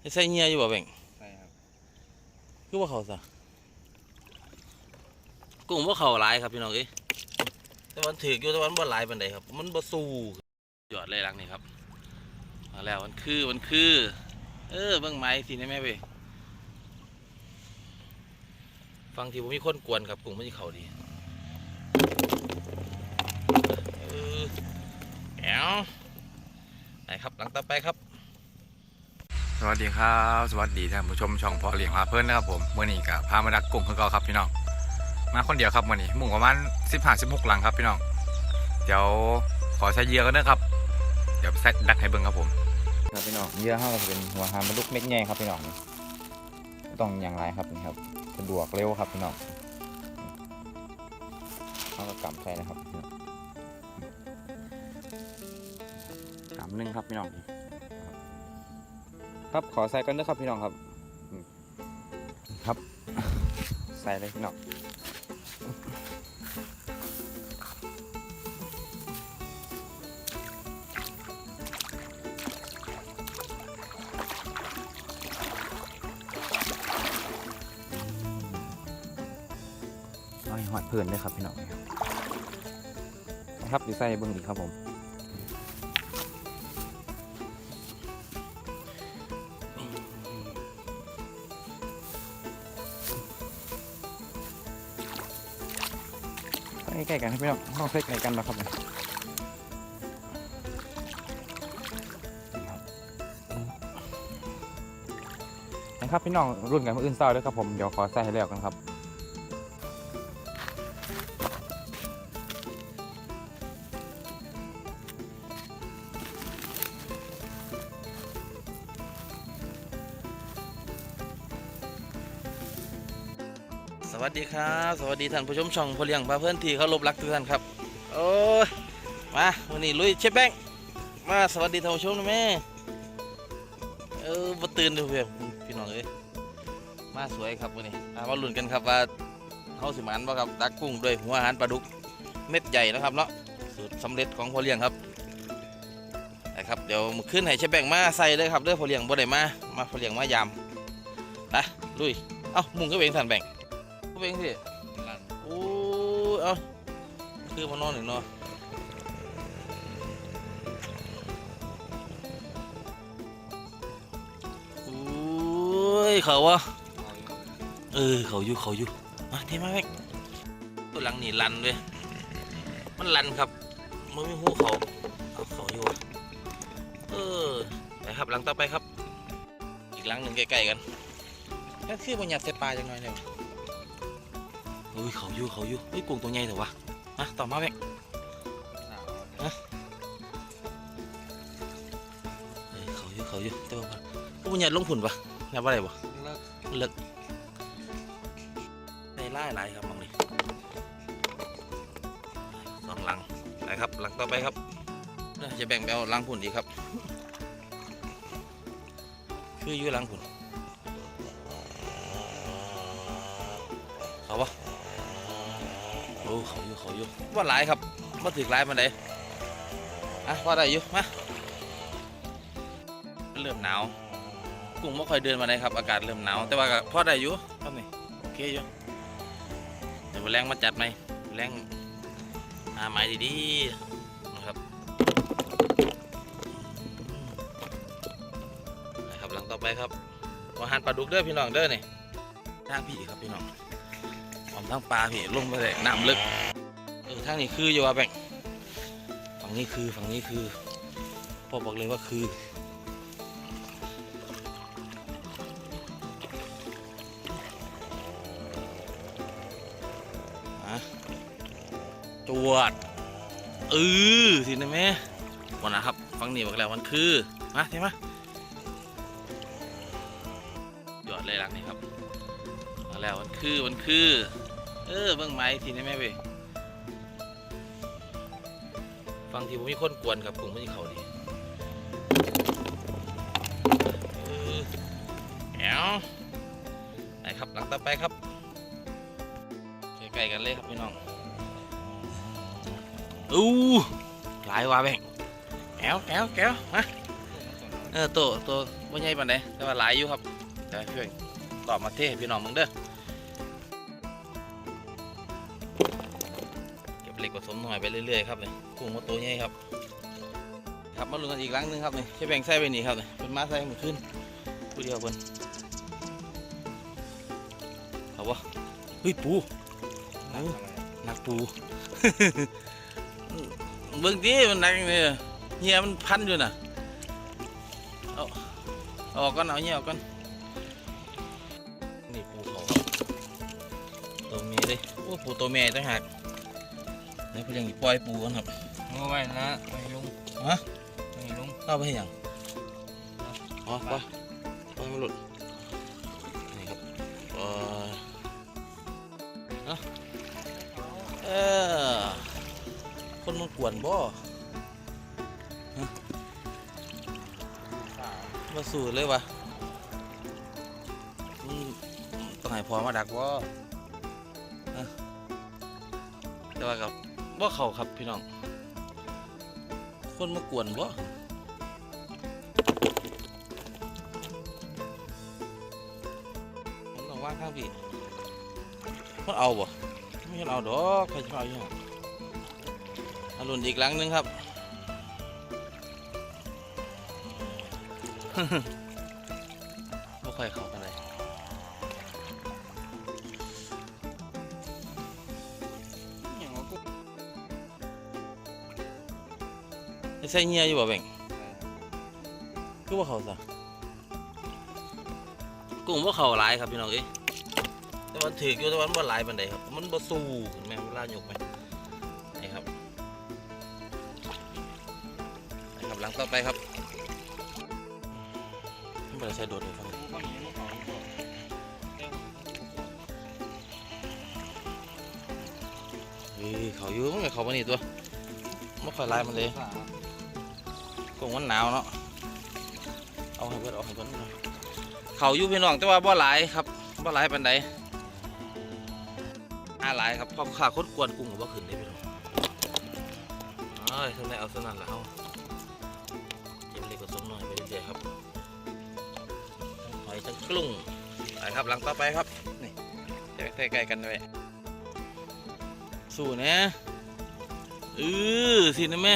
ให้ใส่เงียอยู่บ่แบ่งใช่ครับคือว่าเขาซะกุ้งว่าเขาหลายครับพี่น้องเอ้ยแต่มันถือกอยู่แต่ว่ามันบ่หลายปานใดครับ มันบ่สู้ยอดเลยหลังนี่ครับมาแล้วมันคือมันคือ เออเบิ่งไม้สิได้ไหมเว้ยฟังที่ผมมีคนกวนครับกุ้งมันสิเข้าดีเออแอวไหนครับหลังต่อไปครับ สวัสดีครับ สวัสดีท่านผู้ชมช่องพอเลี้ยงพาเพื่อนนะครับผมเมื่อนี้กับพามาดักกลุ่มเพื่อนเก่าครับพี่น้องมาคนเดียวครับเมื่อนี้หมู่ประมาณสิบห้าสิบหกหลังครับพี่น้องเดี๋ยวขอใช้เยื่อกันนะครับ เดี๋ยวแซดดักให้เบิ่งครับผมครับพี่น้องเยื่อห้าจะเป็นหัวหามปลาดุกเม็ดใหญ่ครับพี่น้องต้องอย่างไรครับนี่ครับสะดวกเร็วครับพี่น้องเขาก็กำใส่นะครับพี่น้องกำหนึ่งครับพี่น้องที ครับขอใส่กันด้วยครับพี่น้องครับอืมครับ ใส่เลยพี่น้องเอาให้หอดเพื่อนด้วยครับพี่น้องนี่ครับนะครับดีใส่เบิ้งดีครับผม ใกล้ๆกันครับพี่น้องห้องใกล้ๆกันนะครับผมนะครับพี่น้องรุ่นกันเมื่ออื่นเศร้าด้วยครับผมเดี๋ยวขอใส่ให้แล้วกันครับ วัสดีครับ สวัสดีท่านผู้ชมช่องพอเลียงพาเพื่อนที่เขารบรักทุกท่านครับโอ้ยมาวันนี้ลุยเชฟแบงค์มาสวัสดีท่านผู้ชมนะแม่เออมาตื่นดูเพื่อนพี่น้องเอ้ยมาสวยครับวันนี้ามาลุ้นกันครับว่าเขาสิมันบ่ครับดักกุ้งด้วยหัวอาหารปลาดุกเม็ดใหญ่นะครับเนาะสูตรสำเร็จของพอเลียงครับนะครับเดี๋ยวมือขึ้นให้เชฟแบงค์มาใส่เลยครับเด้อพอเลียงบ่ได้มามาพอเลียงมายามนะลุยเอ้ามุงก็เองท่านแบง ค์ก็เป็นสิโอ้ยเอาคือมานอนหนึ่งเนาะโอ้ยเขาวะเออเขาอยู่เขาอยู่มาเทมาแม่งตัวหลังนี่ลันเว้ยมันลันครับมันไม่หูเขาเอาเขาอยู่วะเออไปครับหลังต่อไปครับ อีกหลังหนึ่งใกล้ๆกัน ก็คือมันอยากเสปลาจังหน่อยเนี่ย อุ้ยเขาอยู่เขาอยู่เฮ้ยกุ้งตัวใหญ่เถอะวะมาต่อมาแม่งเอ้ยเขาอยู่เขาอยู่แต่ว่าพวกมันใหญ่ลงผุนปะนับว่าอะไรบ่เลิกได้ไล่หลายครับมังนี่สองหลังไปครับหลังต่อไปครับเดี๋ยวจะแบ่งไปเอาหลังผุนอีกครับ คืออยู่หลังผุน อ้เขาอยู่เขาอยู่ว่าหลายครับว่าถึงหลายมันไดอะว่าได้อยู่มาเริ่มหนาวกุ้งไม่ค่อยเดินมาไหนครับอากาศเริ่มหนาวแต่ว่าก็พอได้อยู่ครับนี่โอเคอยู่เดี๋ยวแรงมาจัดไหมแรงหาไม้ดีๆนะครับนะครับหลังต่อไปครับอาหารปลาดุกเด้อพี่น้องเด้อนี่ทางพี่ครับพี่น้อง อมทั้งปลาพี่ลงไปเลยน้ำลึกเออทางนี้คืออยู่ว่าแบ่งฝั่งนี้คือฝั่งนี้คือพ่อบอกเลยว่าคืออะจวดเออสินะแม่วันนะครับฝั่งนี้บอกแล้วมันคือมาเห็นไหมยอดเลยหลังนี้ครับมาแล้วมันคือมันคือ เออเบิ่งไม้ทีนี้แม่เว้ยฟังทีผมมีคนกวนครับกลุ่มไม่ใช่เขาดีเออแอวไหนครับหลังต่อไปครับใกล้ๆกันเลยครับพี่น้องอู้หลายว่าแบ่งแอวแอวแก้วมาเออตัวตัวไม่ใหญ่ปานใดแต่ว่าหลายอยู่ครับแต่เพื่อนตอบมาเทให้พี่น้องมึงเด้อ เหล็กผสมหน่อยไปเรื่อยๆครับเลยกุ้งมาตัวใหญ่ครับ ครับมาลุ้นกันอีกครั้งหนึงครับนี่ใช้แบ่งไส้ไปนี่ครับนี่เป็นมาไส้มันขึ้นผู้เดียวเพิ่นเอาวะเฮ้ยปูหนักปูเบิ่งดิมันหนักเนี่ยเฮียมันพันอยู่น่ะเอาออกก่อนเอาเฮียออกก่อนนี่ปูเขาครับตัวเมียเลยโอ้ปูตัวเมียต่างหาก นี่เพิ่นยังอีปล่อยปูกันครับโอ้ไว้นะไว้ลุงฮะไว้ลุงเอาไปให้หยังอ๋อปล่อยปล่อยมันหลุดนี่ครับปล่อยเอาเออคนมันกวนบ่ฮะมาสู่เลยวะอืมต้องให้พอมาดักบ่ฮะแต่ว่ากับ บ่เขาครับพี่น้อง คนมากวนบ่มันต้องว่างข้างพี่มันเอาบ่ไม่เห็นเอาดอกใครจะเอาอย่างอรุณอีกหลังนึงครับไม่ค่อยเข้ากัน ใส่เงียอยู่บ่แบ่งคือว่าเขาซะกุ้งว่าเขาหลายครับพี่น้องเอ้ยแต่มันถือกอยู่แต่ว่ามันบ่หลายปานใดครับ มันบ่สู้เห็นไหมเวลาหยกไหมนี่ครับนี่ครับหลังต่อไปครับมันบ่ได้ใส่โดดเลยครับเฮ้ยเขาอยู่มันก็เขามานี่ตัวไม่ค่อยหลายมันเลย คงมันหนาวเนาะเอาให้เพื่อนเอาให้เพื่อนหน่อยเขาอยู่พี่น้องแต่ว่าบ่หลายครับบ่หลายปานใดอาหลายครับเพอขาคดกวนกุ้งก็บ่ขึ้นได้พี่น้องเอ้ยทำไมเอาสนั่นละเฮาเก็บเล็กผสมหน่อยไปเรื่อยๆครับหอยจังกลุ้งไปครับหลังต่อไปครับนี่จะใกล้กันไว้สู้นะเออสินะแม่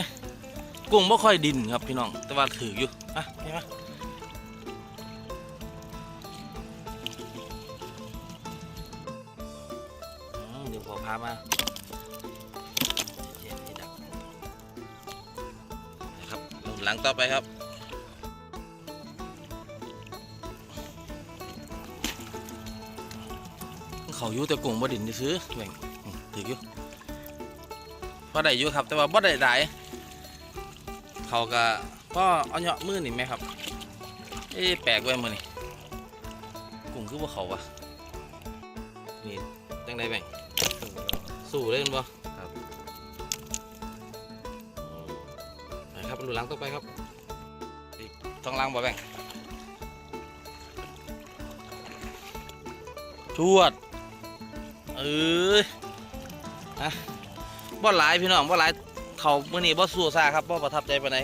กุ้งบ่ค่อยดินครับพี่น้อง แต่ว่าถืออยู่อะเห็นไหมเดี๋ยวพอพามานะครับลงหลังต่อไปครับเขาอยู่แต่กุ้งบ่ดินซื้อแบ่งถืออยู่พอได้อยู่ครับ แต่ว่าบ่ได้หลาย เขาก็พ่อเอาเหยาะมือนี่ไหมครับ เอ๊ะแปลกไว้มือนี่กุ้งคือว่าเขาวะนี่จังไดแบ่งสู้เล่นบ่ครับไปครับดูหลังต่อไปครับอีกท้องหลังบ่แบ่งชวดเอ้ยอะบ่หลายพี่น้องบ่หลาย เขาเมื่อนี้บ่สู้ซ่าครับบ่ประทับใจปาน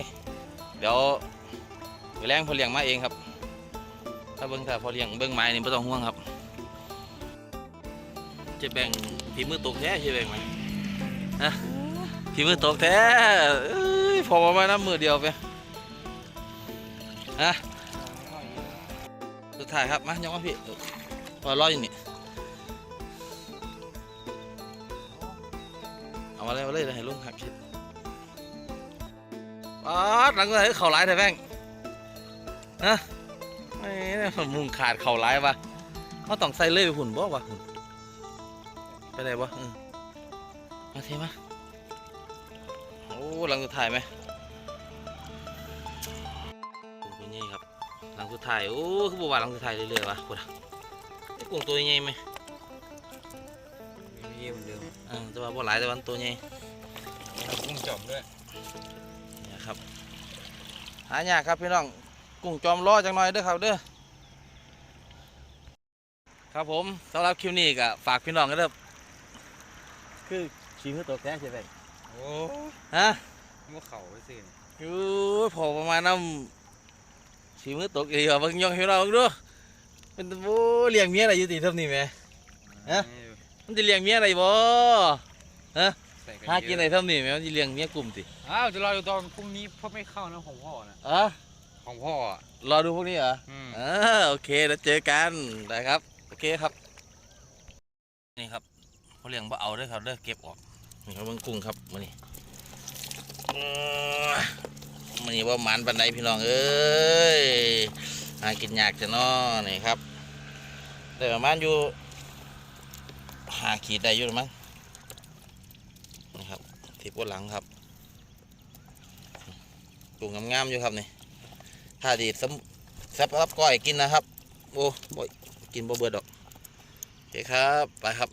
เดี๋ยวไปแรงพอเลี้ยงมาเองครับ ถ้าเบิ่งถ้าพอเลี้ยงเบิ่งไม้นี่บ่ต้องห่วงครับ จะแบ่งฝีมือตกแท้จะแบ่งไหมฮะฝีมือตกแท้เอ้ยพอมาไว้น้ำมือเดียวไปฮะสุดท้ายครับมายกมาพี่พอรออยู่นี่เอามาเลยเอาเลยเลยวให้ลุงหักคิด ป๊าดหลังจากเข่าร้ายแต่แม่งนะไม่เนี่ยมุงขาดเข่าร้ายวะเขาต้องใส่เลื่อยไปหุ่นบ่วะหุ่นไปไหนวะเออมาเทมาโอ้หลังสุดท้ายไหมกุ้งตัวใหญ่ครับหลังสุดท้ายโอ้คือบัวาหลังสุดท้ายเรื่อยๆวะกูนะไอ้กุ้งตัวใหญ่ไหมมีเหมือนเดิมเออแต่ว่าบัวหลายแต่วันตัวใหญ่กุ้งจอมด้วยเนี่ยครับ หายากครับพี่น้องกุ้งจอมล้อจังหน่อยเด้อครับเด้อครับผมสำหรับคลิปนี้ก็ฝากพี่น้องกันเด้อคือชีมือตัวแท้ใช่ไหมโอ้ฮะมัวเข่าไปสิอยู่พอประมาณน้สีมือตกอีกเหรอเบิ่งยองให้เราเบิ่งดูเป็นโอ้เลี้ยงเมียอะไรอยู่ตีเท่านี้แหมฮะมันจะเลี้ยงเมียอะไรบ่ หากินอะไรเท่านี้แหมมันจะเลี้ยงเมียกลุ่มติอ้าวจะรอดูตอนพรุ่งนี้พ่อไม่เข้านะของพ่อนะอะของพ่ออะรอดูพวกนี้เหรออืมอ่าโอเคแล้วเจอกันนะครับโอเคครับ นี่ครับเขาเลี้ยงบ่เอาเด้วยครับเด้อเก็บออกนี่ครับเบิ่งกุ้งครับมื้อนี้อื้อมื้อนี้ว่าหมันปันใดพี่น้องเอ้ยหากินยากจะน้อนี่ครับได้ประมาณอยู่หาขีดได้อยู่หรือมั้งนี่ ครับที่ปวดหลังครับกุ้งงามๆอยู่ครับนี่ถ้าดีสำแซ่บรับก้อยกินนะครับ โอ้บ่กินบ่เบื่อดอกโอเคครับ ไปครับ